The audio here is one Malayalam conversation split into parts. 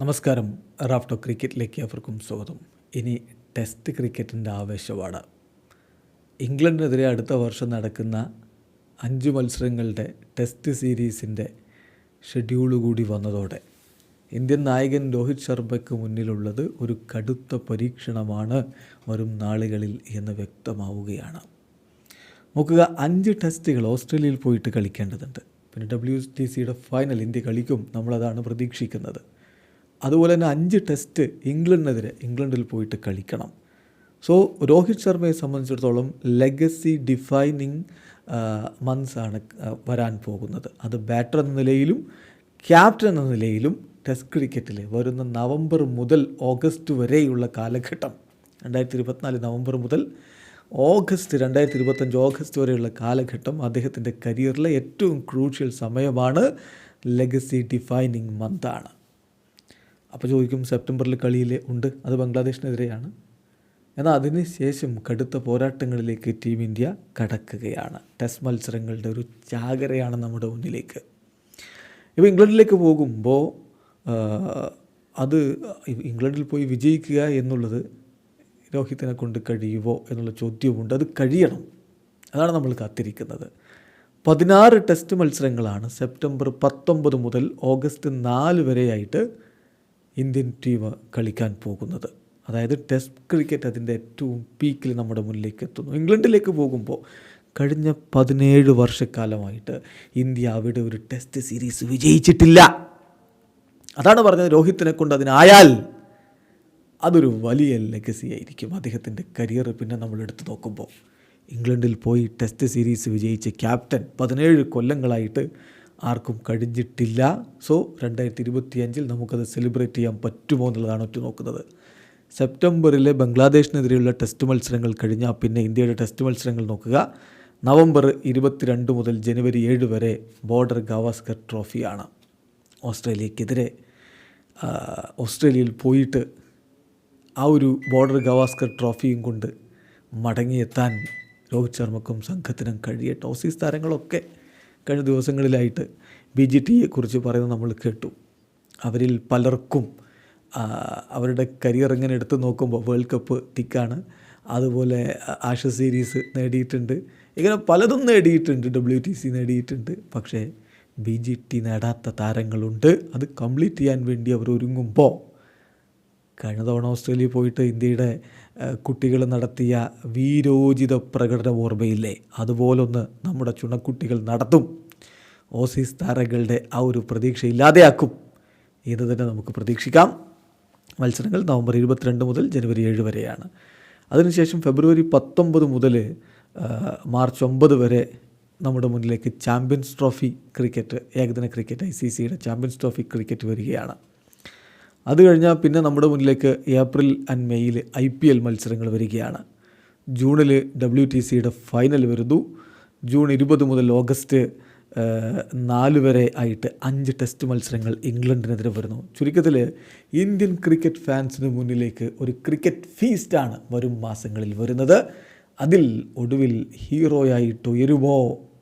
നമസ്കാരം. റാഫ്റ്റോ ക്രിക്കറ്റിലേക്ക് അവർക്കും സ്വാഗതം. ഇനി ടെസ്റ്റ് ക്രിക്കറ്റിന്റെ ആവേശമാണ് ഇംഗ്ലണ്ടിനെതിരെ അടുത്ത വർഷം നടക്കുന്ന അഞ്ച് മത്സരങ്ങളുടെ ടെസ്റ്റ് സീരീസിന്റെ ഷെഡ്യൂൾ കൂടി വന്നതോടെ ഇന്ത്യൻ നായകൻ രോഹിത് ശർമ്മയ്ക്ക് മുന്നിലുള്ളത് ഒരു കടുത്ത പരീക്ഷണമാണ് വരും നാളുകളിൽ എന്ന് വ്യക്തമാവുകയാണ്. നോക്കുക അഞ്ച് ടെസ്റ്റുകൾ ഓസ്ട്രേലിയയിൽ പോയിട്ട് കളിക്കേണ്ടതുണ്ട്. പിന്നെ ഡബ്ല്യു ടി സിയുടെ ഫൈനൽ ഇന്ത്യ കളിക്കും നമ്മളതാണ് പ്രതീക്ഷിക്കുന്നത്. അതുപോലെ തന്നെ അഞ്ച് ടെസ്റ്റ് ഇംഗ്ലണ്ടിനെതിരെ ഇംഗ്ലണ്ടിൽ പോയിട്ട് കളിക്കണം. സോ രോഹിത് ശർമ്മയെ സംബന്ധിച്ചിടത്തോളം ലെഗസി ഡിഫൈനിങ് മന്ത്സ് ആണ് വരാൻ പോകുന്നത്. അത് ബാറ്റർ എന്ന നിലയിലും ക്യാപ്റ്റൻ എന്ന നിലയിലും ടെസ്റ്റ് ക്രിക്കറ്റിൽ വരുന്ന നവംബർ മുതൽ ഓഗസ്റ്റ് വരെയുള്ള കാലഘട്ടം. രണ്ടായിരത്തി ഇരുപത്തിനാല് നവംബർ മുതൽ ഓഗസ്റ്റ് രണ്ടായിരത്തി ഇരുപത്തഞ്ച് ഓഗസ്റ്റ് വരെയുള്ള കാലഘട്ടം അദ്ദേഹത്തിന്റെ കരിയറിലെ ഏറ്റവും ക്രൂഷ്യൽ സമയമാണ് ലെഗസി ഡിഫൈനിങ് മന്താണ് അപ്പോൾ ചോദിക്കും സെപ്റ്റംബറിൽ കളിയിൽ ഉണ്ട്. അത് ബംഗ്ലാദേശിനെതിരെയാണ്. എന്നാൽ അതിന് ശേഷം കടുത്ത പോരാട്ടങ്ങളിലേക്ക് ടീം ഇന്ത്യ കടക്കുകയാണ്. ടെസ്റ്റ് മത്സരങ്ങളുടെ ഒരു ചാകരയാണ് നമ്മുടെ മുന്നിലേക്ക്. ഇപ്പോൾ ഇംഗ്ലണ്ടിലേക്ക് പോകുമ്പോൾ അത് ഇംഗ്ലണ്ടിൽ പോയി വിജയിക്കുക എന്നുള്ളത് രോഹിത്തിനെ കൊണ്ട് കഴിയുമോ എന്നുള്ള ചോദ്യവുമുണ്ട്. അത് കഴിയണം. അതാണ് നമ്മൾ കാത്തിരിക്കുന്നത്. പതിനാറ് ടെസ്റ്റ് മത്സരങ്ങളാണ് സെപ്റ്റംബർ പത്തൊമ്പത് മുതൽ ഓഗസ്റ്റ് നാല് വരെയായിട്ട് ഇന്ത്യൻ ടീം കളിക്കാൻ പോകുന്നത്. അതായത് ടെസ്റ്റ് ക്രിക്കറ്റ് അതിന്റെ ഏറ്റവും പീക്കിൽ നമ്മുടെ മുന്നിലേക്ക് എത്തുന്നു. ഇംഗ്ലണ്ടിലേക്ക് പോകുമ്പോൾ കഴിഞ്ഞ പതിനേഴ് വർഷക്കാലമായിട്ട് ഇന്ത്യ അവിടെ ഒരു ടെസ്റ്റ് സീരീസ് വിജയിച്ചിട്ടില്ല. അതാണ് പറഞ്ഞത് രോഹിത്തിനെ കൊണ്ട് അതിനായാൽ അതൊരു വലിയ ലെഗസി ആയിരിക്കും അദ്ദേഹത്തിന്റെ കരിയർ പിന്നെ നമ്മൾ എടുത്തു നോക്കുമ്പോൾ. ഇംഗ്ലണ്ടിൽ പോയി ടെസ്റ്റ് സീരീസ് വിജയിച്ച ക്യാപ്റ്റൻ പതിനേഴ് കൊല്ലങ്ങളായിട്ട് ആർക്കും കഴിഞ്ഞിട്ടില്ല. സോ രണ്ടായിരത്തി ഇരുപത്തിയഞ്ചിൽ നമുക്കത് സെലിബ്രേറ്റ് ചെയ്യാൻ പറ്റുമോ എന്നുള്ളതാണ് ഒറ്റ നോക്കുന്നത് സെപ്റ്റംബറിലെ ബംഗ്ലാദേശിനെതിരെയുള്ള ടെസ്റ്റ് മത്സരങ്ങൾ കഴിഞ്ഞാൽ പിന്നെ ഇന്ത്യയുടെ ടെസ്റ്റ് മത്സരങ്ങൾ നോക്കുക. നവംബർ ഇരുപത്തിരണ്ട് മുതൽ ജനുവരി ഏഴ് വരെ ബോർഡർ ഗവാസ്കർ ട്രോഫിയാണ് ഓസ്ട്രേലിയക്കെതിരെ. ഓസ്ട്രേലിയയിൽ പോയിട്ട് ആ ഒരു ബോർഡർ ഗവാസ്കർ ട്രോഫിയും കൊണ്ട് മടങ്ങിയെത്താൻ രോഹിത് ശർമ്മക്കും സംഘത്തിനും കഴിയട്ടെ. ഓസീസ് താരങ്ങളൊക്കെ കഴിഞ്ഞ ദിവസങ്ങളിലായിട്ട് ബി ജി ടിയെ കുറിച്ച് പറയുന്നത് നമ്മൾ കേട്ടു. അവരിൽ പലർക്കും അവരുടെ കരിയർ ഇങ്ങനെ എടുത്ത് നോക്കുമ്പോൾ വേൾഡ് കപ്പ് ടിക്കാണ് അതുപോലെ ആഷ സീരീസ് നേടിയിട്ടുണ്ട്. ഇങ്ങനെ പലതും നേടിയിട്ടുണ്ട് ഡബ്ല്യു ടി സി നേടിയിട്ടുണ്ട്. പക്ഷേ ബി ജി ടി നേടാത്ത താരങ്ങളുണ്ട്. അത് കംപ്ലീറ്റ് ചെയ്യാൻ വേണ്ടി അവർ ഒരുങ്ങുമ്പോൾ കഴിഞ്ഞ തവണ ഓസ്ട്രേലിയ പോയിട്ട് ഇന്ത്യയുടെ കുട്ടികൾ നടത്തിയ വീരോചിത പ്രകടനം ഓർമ്മയില്ലേ? അതുപോലൊന്ന് നമ്മുടെ ചുണക്കുട്ടികൾ നടത്തും. ഓസീസ് താരങ്ങളുടെ ആ ഒരു പ്രതീക്ഷ ഇല്ലാതെയാക്കും. ഇത് തന്നെ നമുക്ക് പ്രതീക്ഷിക്കാം. മത്സരങ്ങൾ നവംബർ ഇരുപത്തിരണ്ട് മുതൽ ജനുവരി ഏഴ് വരെയാണ്. അതിനുശേഷം ഫെബ്രുവരി പത്തൊമ്പത് മുതൽ മാർച്ച് ഒമ്പത് വരെ നമ്മുടെ മുന്നിലേക്ക് ചാമ്പ്യൻസ് ട്രോഫി ക്രിക്കറ്റ് ഏകദിന ക്രിക്കറ്റ് ഐ സി സിയുടെ ചാമ്പ്യൻസ് ട്രോഫി ക്രിക്കറ്റ് വരികയാണ്. അത് കഴിഞ്ഞാൽ പിന്നെ നമ്മുടെ മുന്നിലേക്ക് ഏപ്രിൽ ആൻഡ് മെയ്യിൽ ഐ പി എൽ മത്സരങ്ങൾ വരികയാണ്. ജൂണിൽ ഡബ്ല്യു ടി സിയുടെ ഫൈനൽ വരുന്നു. ജൂൺ ഇരുപത് മുതൽ ഓഗസ്റ്റ് നാല് വരെ ആയിട്ട് അഞ്ച് ടെസ്റ്റ് മത്സരങ്ങൾ ഇംഗ്ലണ്ടിനെതിരെ വരുന്നു. ചുരുക്കത്തിൽ ഇന്ത്യൻ ക്രിക്കറ്റ് ഫാൻസിന് മുന്നിലേക്ക് ഒരു ക്രിക്കറ്റ് ഫീസ്റ്റാണ് വരും മാസങ്ങളിൽ വരുന്നത്. അതിൽ ഒടുവിൽ ഹീറോയായിട്ട് ഉയരുമോ?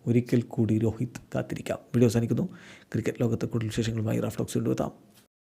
ഒരിക്കൽ കൂടി രോഹിത് കാത്തിരിക്കാം. വീഡിയോ അവസാനിക്കുന്നു. ക്രിക്കറ്റ് ലോകത്തെ കൂടുതൽ വിശേഷങ്ങളുമായി റാഫ്റ്റോക്സ് കൊണ്ടുവെത്താം